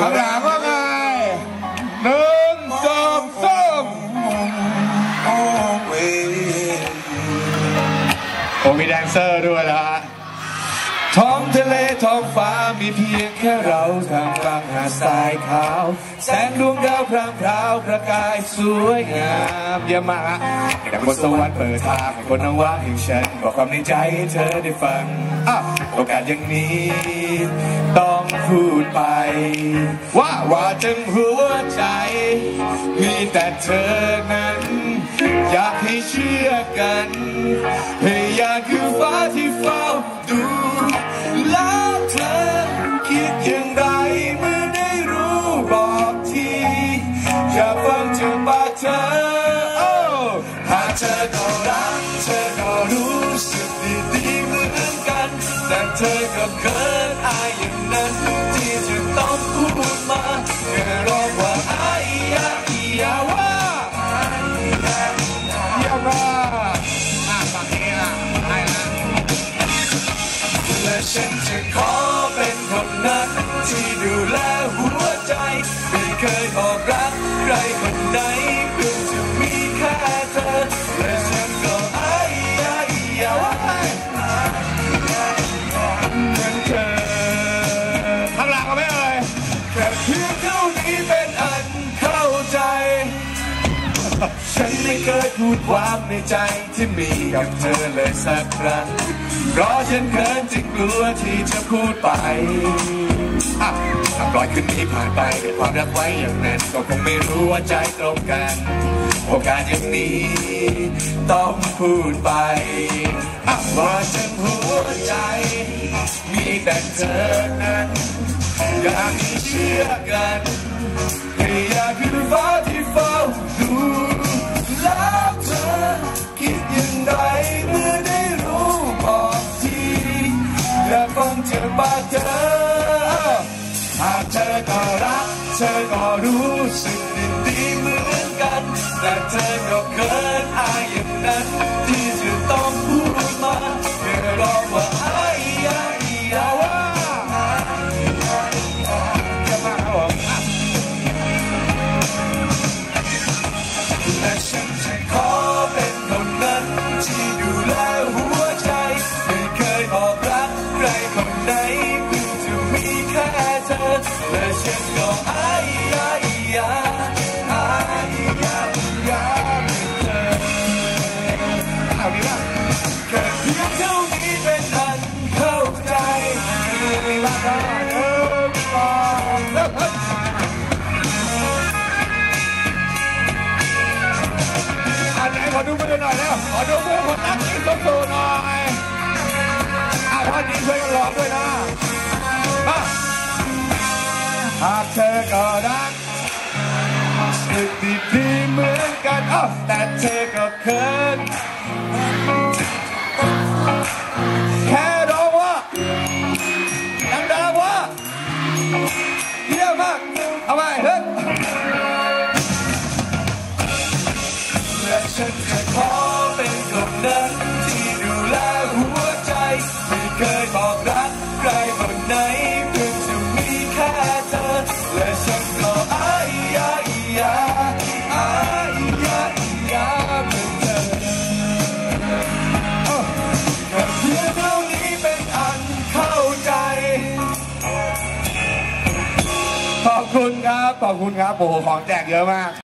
ข้า เลท้องฟ้ามีเพียงแค่เราทางกลางหาดทรายขาว แสงดวงดาวพรางพราวประกายสวยงามยี่ยมมากฮะแต่บนสวรรค์เปิดทางให้คนนว่าอย่างฉันบอกความในใจให้เธอได้ฟังโอกาสอย่างนี้ ต้องพูดไป ว่าว่าจังหัวใจ มีแต่เธอนั้น อยากให้เชื่อกันให้ แต่เธอก็เกินอายอย่างนั้น ที่จะต้องพูดมาแค่ร้องว่าอายยะอียาว่าเยี่ยมมาอะฟังเพลงอะให้นะและฉันจะขอเป็นคนนั้นที่ดูแลหัวใจ ไม่เคยบอกรักใครคนไหนเพื่อจะมีแค่เธอและฉันก็อ้ยาอียาว่า ฉันไม่เคยพูดความในใจที่มีกับเธอเลยสักครั้ง เพราะฉันเขินจึงกลัวที่จะพูดไปอะถ้าปล่อยคืนนี้ผ่านไปเป็นความรักไว้อย่างนั้น ก็คงไม่รู้ว่าใจตรงกันโอกาสอย่างนี้ ต้องพูดไปอะว่าฉันหัวใจ มีแต่เธอนั้น อยากให้เชื่อกันากฟังจาเธอหากเธอก็รัก เธอก็รู้สึกดีๆเหมือนกัน แต่เธอก็เกินอายอย่างนั้นที่จะต้องพูดมา อันไหนขอดูมือหน่อยแล้วขอดูมือคนนักกินต้มโตหน่อยอะท่อนนี้ช่วยกันร้องด้วยนะมาหากเธอก็รักสึกดีๆเหมือนกันอ้าวแต่เธอก็เคิน ฉันจะขอเป็นคนนั้นที่ดูแลหัวใจ ไม่เคยบอกรักใครคนไหนเพื่อจะมีแค่เธอ และฉันก็อายยาอียาอายยาอียาเป็นเธอแค่เพียงเท่านี้เป็นอันเข้าใจ ขอบคุณครับ ขอบคุณครับโอ้โหของแจกเยอะมาก